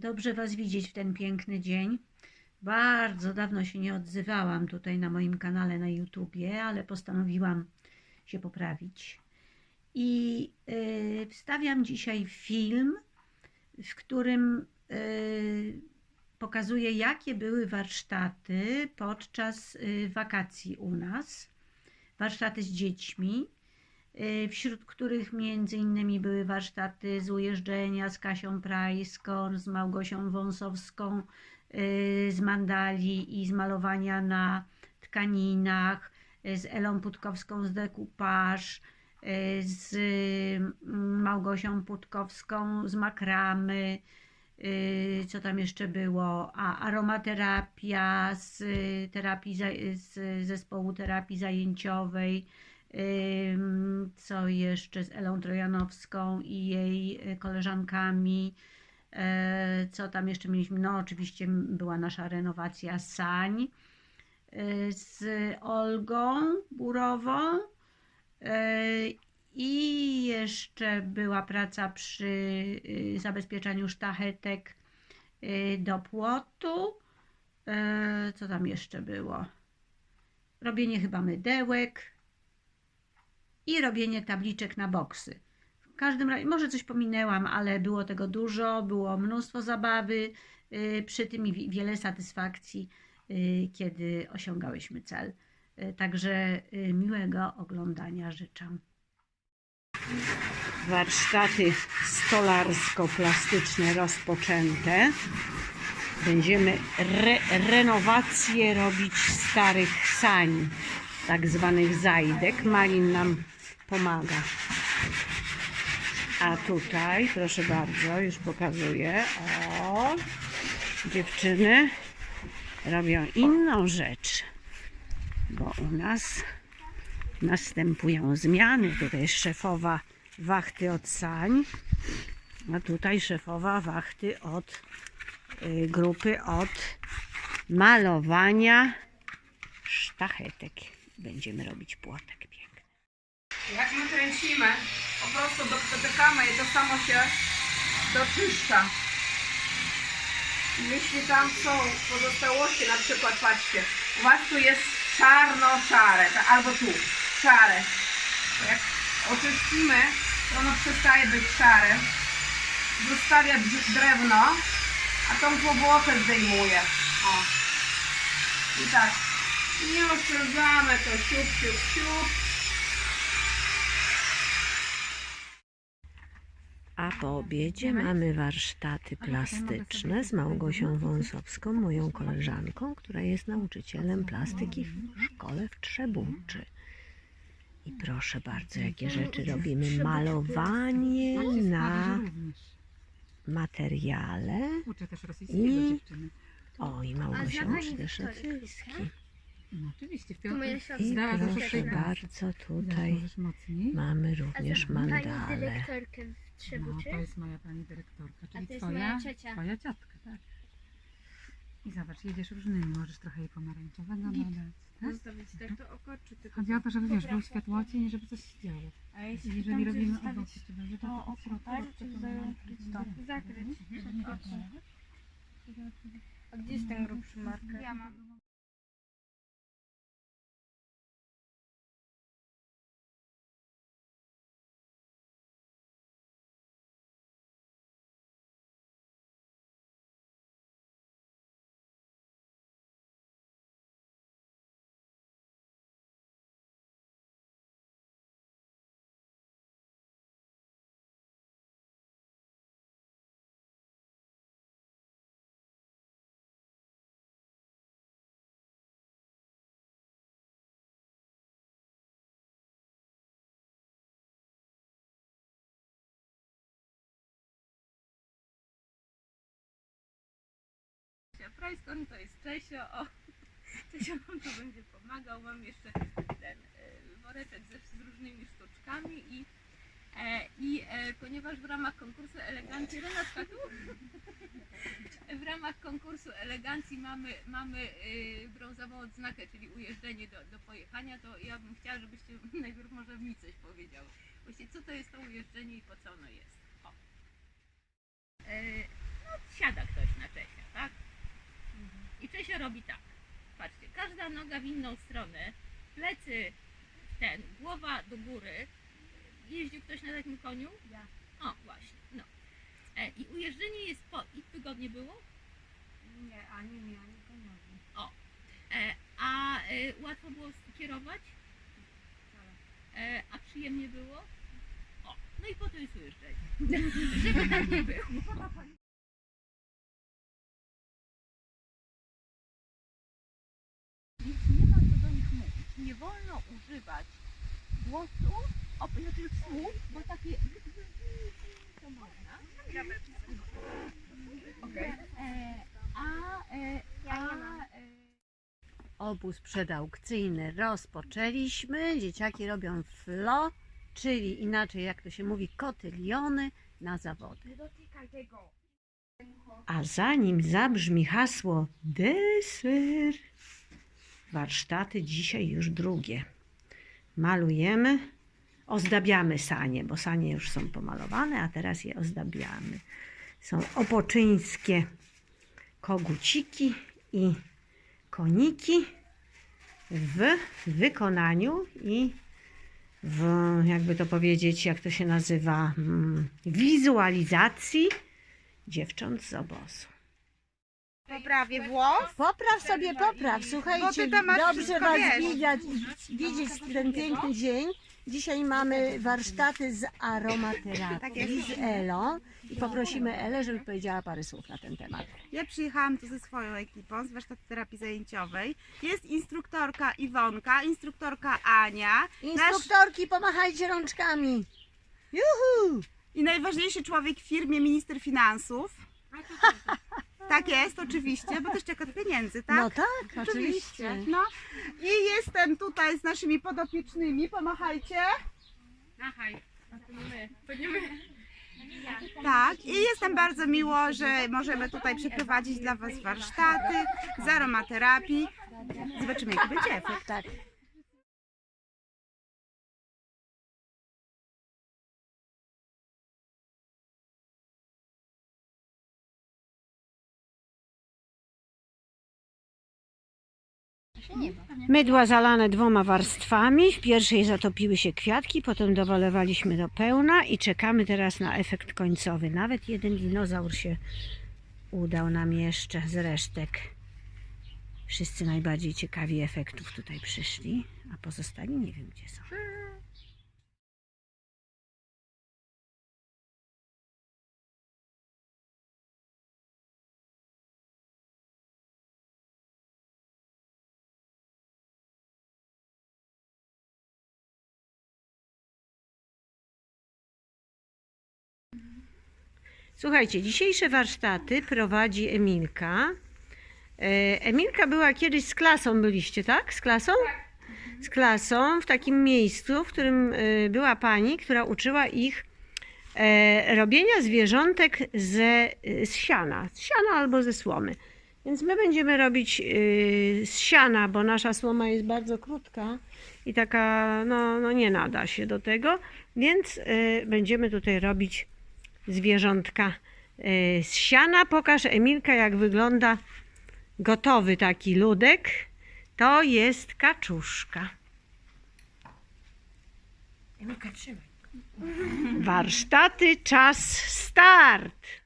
Dobrze Was widzieć w ten piękny dzień. Bardzo dawno się nie odzywałam tutaj na moim kanale na YouTubie, ale postanowiłam się poprawić. I y, wstawiam dzisiaj film, w którym y, pokazuję, jakie były warsztaty podczas y, wakacji u nas. Warsztaty z dziećmi, wśród których między innymi były warsztaty z ujeżdżenia z Kasią Prajską, z Małgosią Wąsowską, y, z mandali i z malowania na tkaninach, y, z Elą Putkowską z dekupaż, z Małgosią Putkowską z makramy, co tam jeszcze było, a aromaterapia z terapii, z zespołu terapii zajęciowej, co jeszcze z Elą Trojanowską i jej y, koleżankami, E, co tam jeszcze mieliśmy, no oczywiście była nasza renowacja sań y, z Olgą Burową e, i jeszcze była praca przy y, zabezpieczaniu sztachetek do płotu. E, Co tam jeszcze było? Robienie chyba mydełek i robienie tabliczek na boksy. W każdym razie, może coś pominęłam, ale było tego dużo, było mnóstwo zabawy y, przy tym i wi- wiele satysfakcji, y, kiedy osiągałyśmy cel. Y, Także miłego oglądania życzę. Warsztaty stolarsko-plastyczne rozpoczęte. Będziemy re renowację robić starych sań, tak zwanych zajdek. Malin nam pomaga. A tutaj, proszę bardzo, już pokazuję. O, dziewczyny robią inną rzecz, bo u nas następują zmiany. Tutaj jest szefowa wachty od sań, a tutaj szefowa wachty od y, grupy od malowania sztachetek. Będziemy robić płotek piękny. Jak my kręcimy, po prostu do- dotykamy i to samo się doczyszcza. Jeśli tam są pozostałości, na przykład patrzcie, u Was tu jest czarno-szare, albo tu, szare. Jak oczyścimy, to ono przestaje być szare. Zostawia drewno, a tą powłokę zdejmuje. O. I tak. Nie oszczędzamy to siup, siup, siup. A po obiedzie mamy warsztaty plastyczne z Małgosią Wąsowską, moją koleżanką, która jest nauczycielem plastyki w szkole w Trzebunczy. I proszę bardzo, jakie rzeczy robimy. Malowanie na materiale. I-. O, i Małgosia uczy też rosyjski. No oczywiście, w To moja piątek siostra. I Zdała proszę szóstej klasy. bardzo, tutaj możesz mocniej. mamy również Pani mandale. dyrektorkę w No, Trzebuczy. to jest moja pani dyrektorka, czyli to jest twoja, moja ciocia. twoja ciotka, tak. I zobacz, jedziesz różnymi, możesz trochę jej pomarańczowego Git. dodać. Tak? Zostawić tak to oko, czy tylko... Chodzi o to, żeby wiesz, był światłocień i żeby coś się działo. A I jeśli jeżeli tam robimy obok to to oko, tak? to Czy to zająć stop. zakryć przed okiem? A gdzie jest ten grubszy marker? Ja mam. Prajskon to jest Czesio, o, Czesio nam tu będzie pomagał, mam jeszcze ten e, woreczek ze, z różnymi sztuczkami i, e, i e, ponieważ w ramach konkursu elegancji, Renatka tu, w ramach konkursu elegancji mamy, mamy e, brązową odznakę, czyli ujeżdżenie do, do pojechania, to ja bym chciała, żebyście najpierw może mi coś powiedział. Właściwie co to jest to ujeżdżenie i po co ono jest? O. E, no, siadak to robi tak. Patrzcie, każda noga w inną stronę, plecy w ten, głowa do góry. Jeździł ktoś na takim koniu? Ja. O, właśnie, no. E, I ujeżdżenie jest po... I wygodnie było? Nie, ani mi, ani koniowi. E, a e, łatwo było kierować? E, a przyjemnie było? O, no i po to jest ujeżdżenie. Żeby tak nie było. Więc nie ma co do nich mówić. Nie wolno używać głosu, o, znaczy słów, bo takie... To można. E, a... E, a e, Obóz przedaukcyjny rozpoczęliśmy. Dzieciaki robią flo, czyli inaczej jak to się mówi, kotyliony na zawody. A zanim zabrzmi hasło deser, warsztaty dzisiaj już drugie. Malujemy, ozdabiamy sanie, bo sanie już są pomalowane, a teraz je ozdabiamy. Są opoczyńskie koguciki i koniki w wykonaniu i w, jakby to powiedzieć, jak to się nazywa, mm, wizualizacji dziewcząt z obozu. Poprawię włos. Popraw sobie, popraw. Słuchajcie, ty masz dobrze wszystko, Was wiesz. widać, widzieć ten piękny dzień. Dzisiaj mamy warsztaty z Tak aromaterapii jest. z Elą i poprosimy Elę, żeby powiedziała parę słów na ten temat. Ja przyjechałam tu ze swoją ekipą z warsztatu terapii zajęciowej. Jest instruktorka Iwonka, instruktorka Ania Instruktorki, pomachajcie rączkami. Juhu! i najważniejszy człowiek w firmie, minister finansów. Tak jest, oczywiście, bo też czeka od pieniędzy, tak? No tak, oczywiście. No i jestem tutaj z naszymi podopiecznymi. Pomachajcie. Machaj. A to my. To nie my. Tak, i jestem bardzo miło, że możemy tutaj przeprowadzić dla Was warsztaty z aromaterapii. Zobaczymy, jaki będzie efekt. Tak. Mydła zalane dwoma warstwami. W pierwszej zatopiły się kwiatki, potem dowalewaliśmy do pełna i czekamy teraz na efekt końcowy. Nawet jeden dinozaur się udał nam jeszcze z resztek. Wszyscy najbardziej ciekawi efektów tutaj przyszli, a pozostali nie wiem gdzie są. Słuchajcie, dzisiejsze warsztaty prowadzi Emilka. E, Emilka była kiedyś z klasą, byliście, tak? Z klasą? Z klasą w takim miejscu, w którym e, była pani, która uczyła ich e, robienia zwierzątek ze, z siana, z siana albo ze słomy. Więc my będziemy robić z siana, bo nasza słoma jest bardzo krótka i taka, no, no nie nada się do tego, więc będziemy tutaj robić zwierzątka e, z siana. Pokaż Emilka, jak wygląda gotowy taki ludek. To jest kaczuszka. Emilka, trzymaj. Warsztaty, czas, start!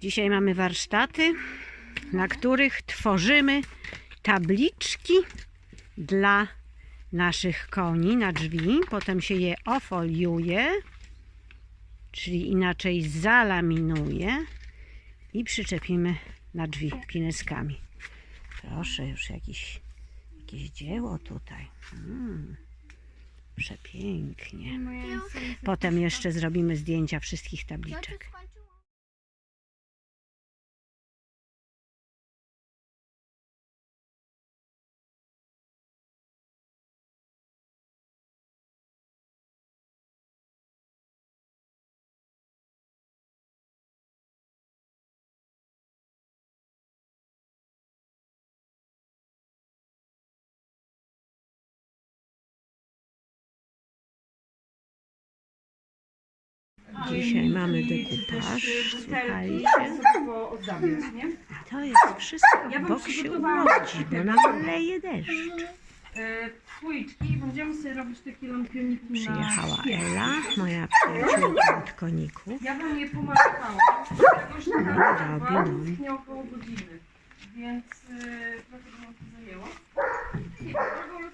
Dzisiaj mamy warsztaty, na których tworzymy tabliczki dla naszych koni na drzwi. Potem się je ofoliuje, czyli inaczej zalaminuje. i przyczepimy na drzwi pineskami. Proszę, już jakiś, jakieś dzieło tutaj. Mm, przepięknie. Potem jeszcze zrobimy zdjęcia wszystkich tabliczek. Dzisiaj mamy dekupaż, słuchajcie. To jest wszystko w boksie urodzi, bo nam leje deszcz. Słoiczki i będziemy sobie robić takie lampioniki Przyjechała. Ela, moja przyjaciółka od koników. Ja bym je pomalowała. Robi, no. trwanie około godziny. Więc yy, trochę bym